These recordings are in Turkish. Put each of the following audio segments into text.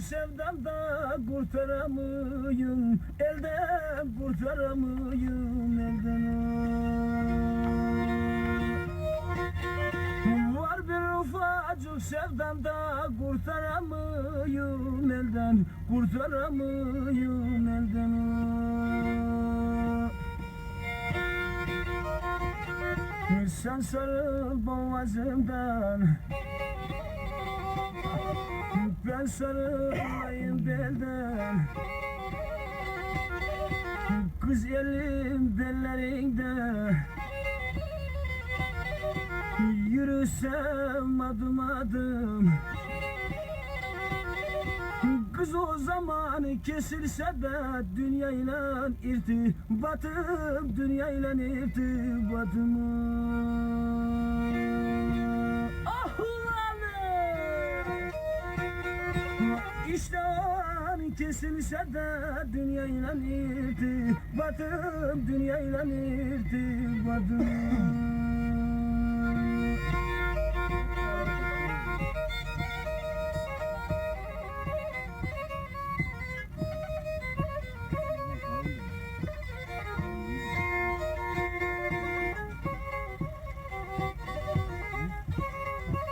sevdam da kurtaramayım Elden kurtaramayım elden Var bir ufacık sevdam da kurtaramayım elden Kurtaramayım elden Sen sarıl boğazımdan Ben sarılayım belden. Kız elim bellerinde Yürüsem adım adım. Kız o zaman kesilse de dünyayla irtibatım Dünyayla irtibatım An kesilse de dünyayla irtibatım Dünyayla irtibatım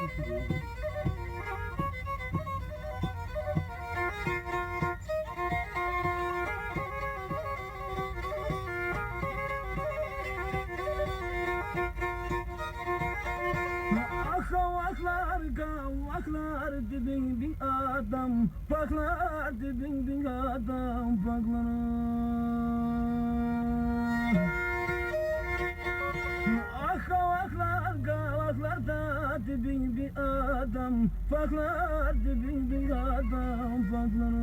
Akavaklar, kavaklar dibin bin adam Baklar dibin bin adam baklar Akavaklar, kavaklar da dibin bin adam Baklar dibin bin adam baklar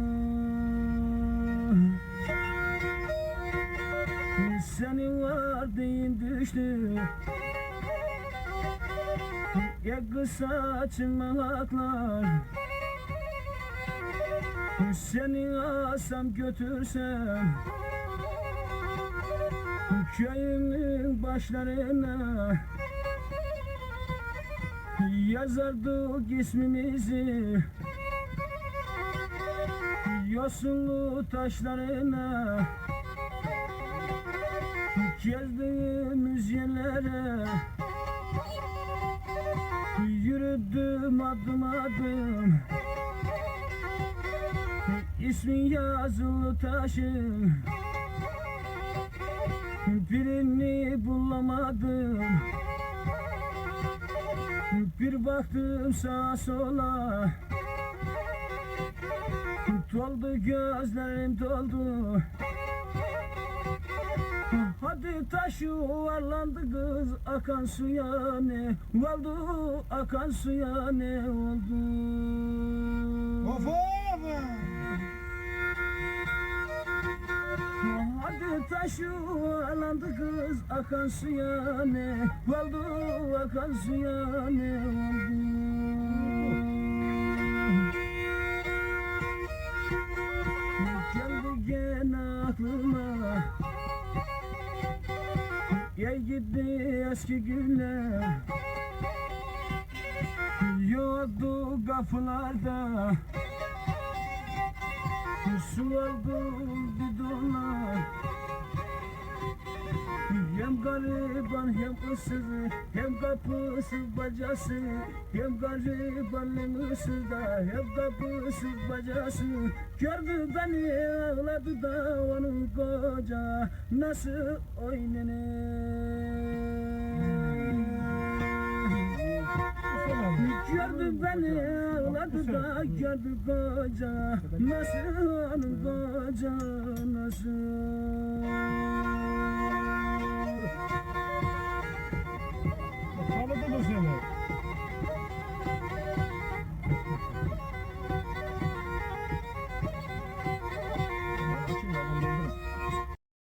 Senin var deyin düştü ya kısa çıngaklar Seni alsam götürsem. Köyümün başlarına. Yazardık ismimizi Yosunlu taşlarına. Gezdiğimiz yerlere Yürüdüm adım adım. İsmin yazılı taşın. Birini bulamadım. Bir baktım sağa sola. Doldu gözlerim doldu Hadi taş yuvarlandı kız akan suya ne oldu? Akan suya ne oldu? Of of! Hadi taş yuvarlandı kız akan suya ne oldu? Akan suya ne oldu eski günler. Yoktu kapılarda Su oldu bidonlar Hem gariban hem ıssız Hem kapısız bacası. Hem gariban hem ıssız da Hem kapısız bacası. Gördü beni ağladı da onun koca. Nasıl oynanır Gördü beni ağladı da gördü koca. Nasıl koca nasıl?